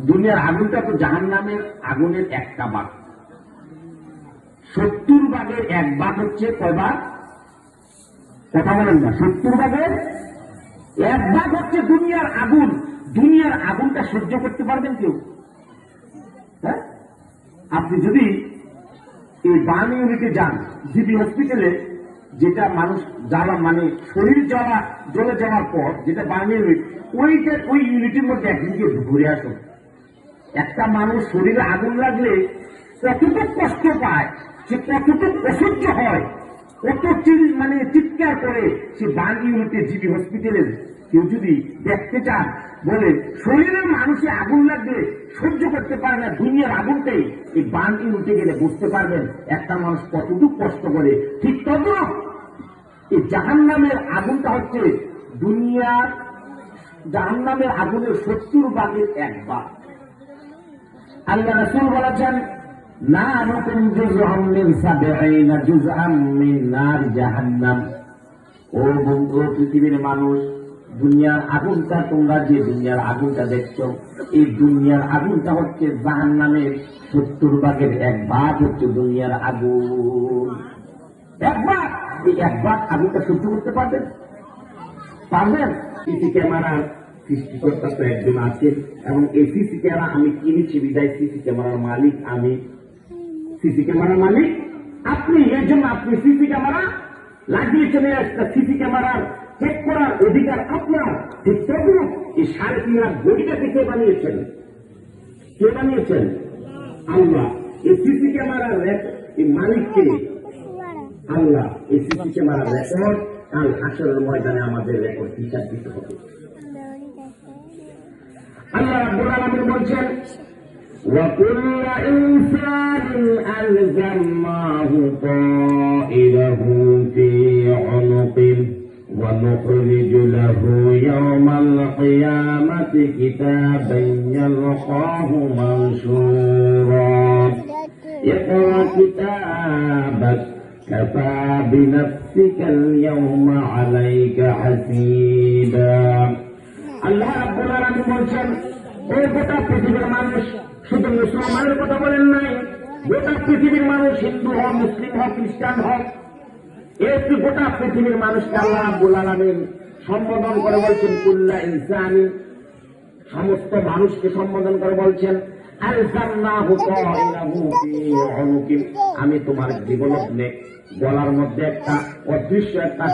দুনিয়ার আগুনটা তো জাহান নামের আগুনের একটা বাঘ। সত্তর ভাগের এক ভাগ হচ্ছে ভাগ কথা বলেন না, সত্তর ভাগের এক ভাগ হচ্ছে দুনিয়ার আগুন। দুনিয়ার আগুনটা সহ্য করতে পারবেন কেউ? হ্যাঁ? আপনি যদি এই বান ইউনিটে যান, জিবি হসপিটালে, যেটা মানুষ যাওয়া মানে শরীর যাওয়া, জ্বলে যাওয়ার পর, যেটা বান ইউনিট, ওইটা ওই ইউনিটের মধ্যে একদিন গিয়ে ঘুরে আসুন। একটা মানুষ শরীরে আগুন লাগলে কতটুকু কষ্ট পায়, সে কতটুকু অসহ্য হয়, কত মানে চিৎকার করে, সে বান ইউনিটে জিবি হসপিটালে কেউ যদি দেখতে চান, বলে শরীরের মানুষে আগুন লাগলে সহ্য করতে পারে না, দুনিয়ার আগুনটাই এই বান ইউনিটে গেলে বুঝতে পারবেন একটা মানুষ কতটুকু কষ্ট করে। ঠিক তত এই জাহান নামের আগুনটা হচ্ছে দুনিয়ার জাহান নামের আগুনের সত্তর ভাগের এক ভাগ আল্লাহ রাসূল বলেছেন না নতুন জাহান্নাম। ও বন্ধু পৃথিবীর মানুষ, দুনিয়ার আগুনটা তোমরা যে দুনিয়ার আগুনটা দেখছ, এই দুনিয়ার আগুনটা হচ্ছে জাহান্নামের সত্তর ভাগের এক ভাগ হচ্ছে দুনিয়ার আগুন। এক ভাগ, এই এক ভাগ আগুনটা সহ্য করতে পারবেন? পারবেন? সিসি সৃষ্টিকর্তা তো একজন এবং এই সিসি ক্যামেরা আমি কিনেছি, বিদায় সিসি ক্যামেরার মালিক আমি। সিসি ক্যামেরার মালিক? আপনি এর জন্য আপনি সিসি ক্যামেরা লাগিয়েছেন একটা সিসি ক্যামেরার চেক করার অধিকার আপনার। তদ্রুপ এই সাড়ে তিন লাখ কে বানিয়েছেন? কে বানিয়েছেন? আল্লাহ। এই সিসি ক্যামেরার এই মালিককে? আল্লাহ। এই সিসি ক্যামেরার রেকর্ড কাল হাসরের ময়দানে আমাদের রেকর্ড হিসাব দিতে হবে। আল্লাহ রাব্বুল আলামিন বলছেন وكل إنسان ألزمناه طائره في عنقه ونخرج له يوم القيامة كتابا يلقاه منشورا اقرأ كتابك كفى بنفسك اليوم عليك حسيبا আল্লাহ রাব্বুল আলামিন বলছেন ও গোটা পৃথিবীর মানুষ, শুধু মুসলমানের কথা বলেন নাই, গোটা পৃথিবীর মানুষ হিন্দু হোক, মুসলিম হোক, খ্রিস্টান হোক একটি গোটা পৃথিবীর মানুষকে আল্লাহ রাব্বুল আলামিন সম্বোধন করে বলছেন? কুল্লা ইনসানি, সমস্ত মানুষকে সম্বোধন করে বলছেন আমি তোমার জীবনগ্নে গলার মধ্যে একটা অদৃশ্য, একটা